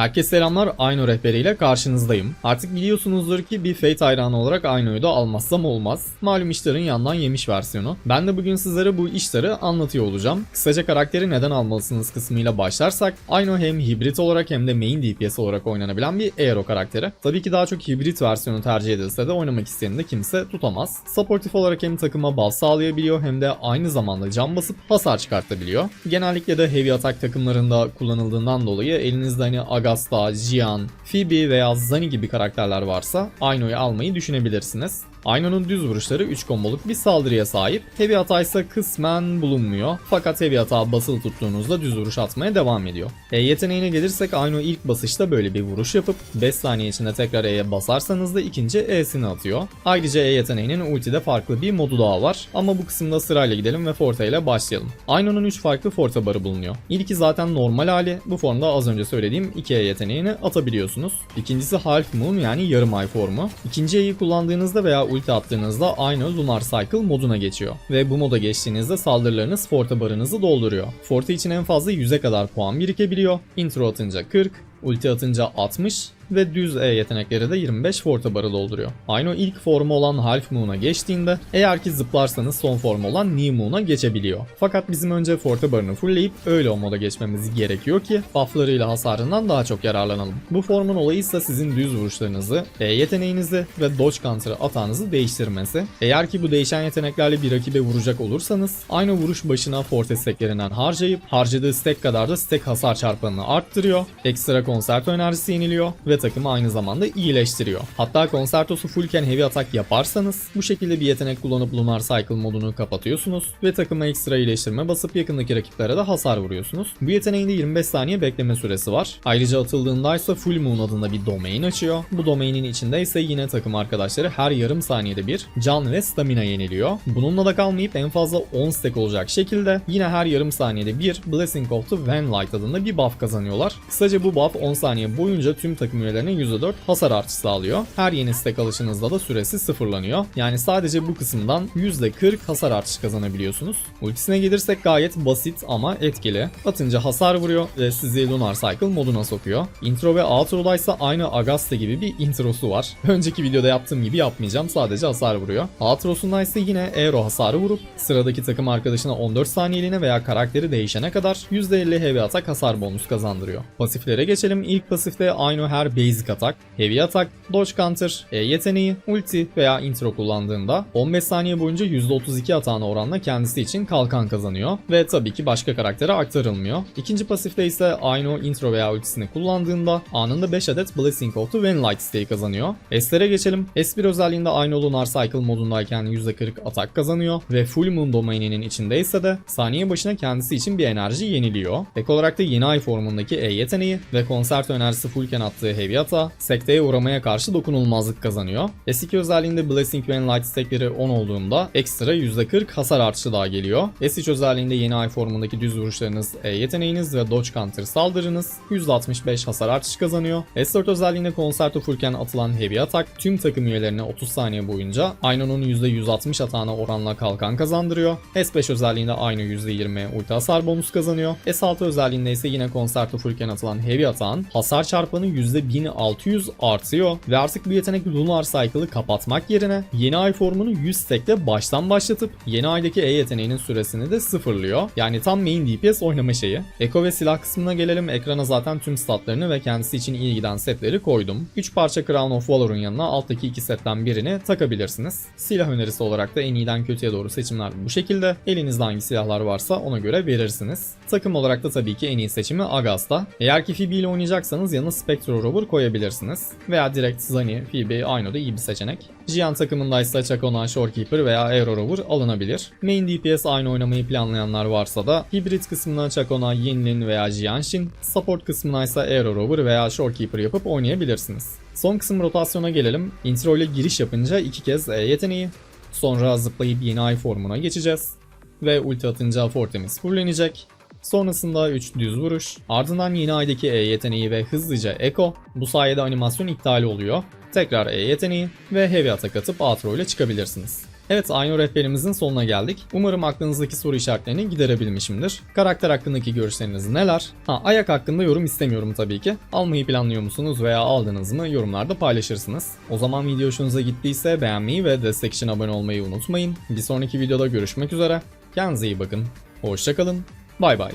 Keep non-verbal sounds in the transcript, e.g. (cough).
Herkese selamlar, Ayno rehberiyle karşınızdayım. Artık biliyorsunuzdur ki bir Fate hayranı olarak Ayno'yu da almazsam olmaz. Malum işlerin yandan yemiş versiyonu. Ben de bugün sizlere bu işleri anlatıyor olacağım. Kısaca karakteri neden almalısınız kısmıyla başlarsak, Ayno hem hibrit olarak hem de main DPS olarak oynanabilen bir Aero karakteri. Tabii ki daha çok hibrit versiyonu tercih edilse de oynamak isteyeni de kimse tutamaz. Supportif olarak hem takıma buff sağlayabiliyor hem de aynı zamanda can basıp hasar çıkartabiliyor. Genellikle de heavy atak takımlarında kullanıldığından dolayı elinizde hani Agasta, Jian, Phoebe veya Zani gibi karakterler varsa Ayno'yu almayı düşünebilirsiniz. Ayno'nun düz vuruşları 3 komboluk bir saldırıya sahip. Heavy hata ise kısmen bulunmuyor. Fakat heavy hata basılı tuttuğunuzda düz vuruş atmaya devam ediyor. E yeteneğine gelirsek Ayno ilk basışta böyle bir vuruş yapıp 5 saniye içinde tekrar E'ye basarsanız da ikinci E'sini atıyor. Ayrıca E yeteneğinin ultide farklı bir modu daha var. Ama bu kısımda sırayla gidelim ve Forte ile başlayalım. Ayno'nun 3 farklı Forte barı bulunuyor. İlki zaten normal hali. Bu formda az önce söylediğim 2 E yeteneğini atabiliyorsunuz. İkincisi Half Moon yani yarım ay formu. İkinci E'yi kullandığınızda veya ulti attığınızda aynı Lunar Cycle moduna geçiyor. Ve bu moda geçtiğinizde saldırılarınız Forte barınızı dolduruyor. Forte için en fazla 100'e kadar puan birikebiliyor. Intro atınca 40, ulti atınca 60 ve düz E yetenekleri de 25 Forte barı dolduruyor. Aynı ilk formu olan Half Moon'a geçtiğinde eğer ki zıplarsanız son formu olan New Moon'a geçebiliyor. Fakat bizim önce Forte barını fullleyip öyle o moda geçmemiz gerekiyor ki bufflarıyla hasarından daha çok yararlanalım. Bu formun olayı ise sizin düz vuruşlarınızı, E yeteneğinizi ve dodge counter'ı atağınızı değiştirmesi. Eğer ki bu değişen yeteneklerle bir rakibe vuracak olursanız aynı vuruş başına Forte stacklerinden harcayıp harcadığı stack kadar da stack hasar çarpanını arttırıyor. Ekstra konserto enerjisi yeniliyor ve takımı aynı zamanda iyileştiriyor. Hatta konsertosu fullken heavy atak yaparsanız bu şekilde bir yetenek kullanıp Lunar Cycle modunu kapatıyorsunuz ve takıma ekstra iyileştirme basıp yakındaki rakiplere de hasar vuruyorsunuz. Bu yeteneğin de 25 saniye bekleme süresi var. Ayrıca atıldığında ise Full Moon adında bir domain açıyor. Bu domainin içinde ise yine takım arkadaşları her yarım saniyede bir can ve stamina yeniliyor. Bununla da kalmayıp en fazla 10 stack olacak şekilde yine her yarım saniyede bir Blessing of the Van Light adında bir buff kazanıyorlar. Kısaca bu buff 10 saniye boyunca tüm takım üyelerine %4 hasar artışı sağlıyor. Her yeni stack alışınızda da süresi sıfırlanıyor. Yani sadece bu kısımdan %40 hasar artışı kazanabiliyorsunuz. Ultisine gelirsek gayet basit ama etkili. Atınca hasar vuruyor ve sizi Lunar Cycle moduna sokuyor. Intro ve outro'da ise aynı Agasta gibi bir introsu var. (laughs) Önceki videoda yaptığım gibi yapmayacağım sadece hasar vuruyor. Outro'sunda ise yine aero hasarı vurup sıradaki takım arkadaşına 14 saniyeliğine veya karakteri değişene kadar %50 heavy atak hasar bonus kazandırıyor. Pasiflere geçelim. İlk pasifte aynı her basic atak, heavy atak, dodge counter, E yeteneği, ulti veya intro kullandığında 15 saniye boyunca %32 atağına oranla kendisi için kalkan kazanıyor ve tabii ki başka karaktere aktarılmıyor. İkinci pasifte ise aynı intro veya ultisini kullandığında anında 5 adet Blessing of the Van Light stake kazanıyor. S'lere geçelim. S1 özelliğinde aynı Lunar Cycle modundayken %40 atak kazanıyor ve Full Moon domaininin içindeyse de saniye başına kendisi için bir enerji yeniliyor. Ek olarak da yeni ay formundaki E yeteneği ve konserto enerjisi fullken attığı heavy ata sekteye uğramaya karşı dokunulmazlık kazanıyor. S2 özelliğinde Blessing Van Light stackleri 10 olduğunda ekstra %40 hasar artışı daha geliyor. S3 özelliğinde yeni ay formundaki düz vuruşlarınız, E yeteneğiniz ve dodge counter saldırınız %65 hasar artışı kazanıyor. S4 özelliğinde konserto fullken atılan heavy atak tüm takım üyelerine 30 saniye boyunca Ayno'nun %160 atağına oranla kalkan kazandırıyor. S5 özelliğinde aynı %20 ulti hasar bonus kazanıyor. S6 özelliğinde ise yine konserto fullken atılan heavy atağın hasar çarpanı %1600 artıyor ve artık bu yetenek Lunar Cycle'ı kapatmak yerine yeni ay formunu 100 stack'te baştan başlatıp yeni aydaki E yeteneğinin süresini de sıfırlıyor. Yani tam main DPS oynama şeyi. Eko ve silah kısmına gelelim. Ekrana zaten tüm statlarını ve kendisi için iyi giden setleri koydum. 3 parça Crown of Valor'un yanına alttaki 2 setten birini takabilirsiniz. Silah önerisi olarak da en iyiden kötüye doğru seçimler bu şekilde. Elinizde hangi silahlar varsa ona göre verirsiniz. Takım olarak da tabii ki en iyi seçimi Agasta. Eğer ki Phoebe ile oynayacaksanız yanına Spectro Rover koyabilirsiniz. Veya direkt Zani, Phoebe, Ayno da iyi bir seçenek. Jian takımındaysa Chakona, Shorekeeper veya Aero Rover alınabilir. Main DPS aynı oynamayı planlayanlar varsa da hibrit kısmına Chakona, Yinlin veya Jianshin, support kısmına ise Aero Rover veya Shorekeeper yapıp oynayabilirsiniz. Son kısım rotasyona gelelim. Intro ile giriş yapınca iki kez E yeteneği, sonra zıplayıp yeni ay formuna geçeceğiz. Ve ulti atınca Fortemiz fullenecek. Sonrasında 3 düz vuruş, ardından yeni aydaki E yeteneği ve hızlıca Echo. Bu sayede animasyon iptal oluyor. Tekrar E yeteneği ve Heavy atak atıp outro ile çıkabilirsiniz. Evet Aynur rehberimizin sonuna geldik. Umarım aklınızdaki soru işaretlerini giderebilmişimdir. Karakter hakkındaki görüşleriniz neler? Ha ayak hakkında yorum istemiyorum tabii ki. Almayı planlıyor musunuz veya aldınız mı yorumlarda paylaşırsınız. O zaman video hoşunuza gittiyse beğenmeyi ve destek için abone olmayı unutmayın. Bir sonraki videoda görüşmek üzere. Kendinize iyi bakın. Hoşçakalın. Bay bay.